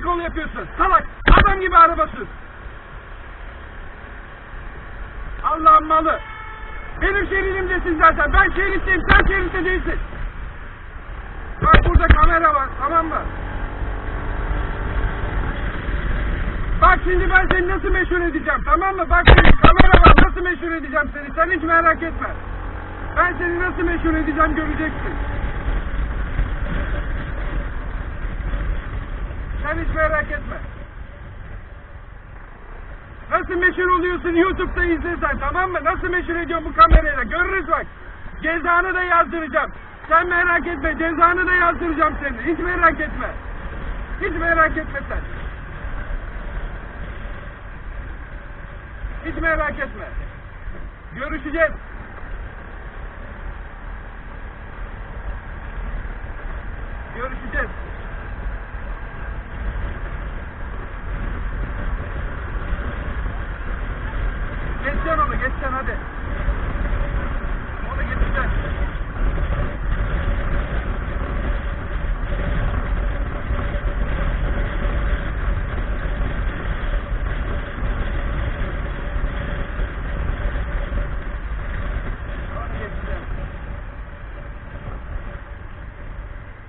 el kol yapıyorsun? Salak. Adam gibi araba sür. Allah'ın malı. Benim şeridimdesin zaten. Ben şeritteyim. Sen şeritte değilsin. Bak burada kamera var. Tamam mı? Bak şimdi ben seni nasıl meşhur edeceğim. Tamam mı? Bak şimdi kamera var. Nasıl meşhur edeceğim seni. Sen hiç merak etme. Ben seni nasıl meşhur edeceğim göreceksin. Sen hiç merak etme. Nasıl meşhur oluyorsun YouTube'da izlesen tamam mı? Nasıl meşhur ediyorsun bu kamerayla? Görürüz bak. Cezanı da yazdıracağım. Sen merak etme cezanı da yazdıracağım seni. Hiç merak etme. Hiç merak etme sen. Hiç merak etme. Görüşeceğiz. Görüşeceğiz. Love it.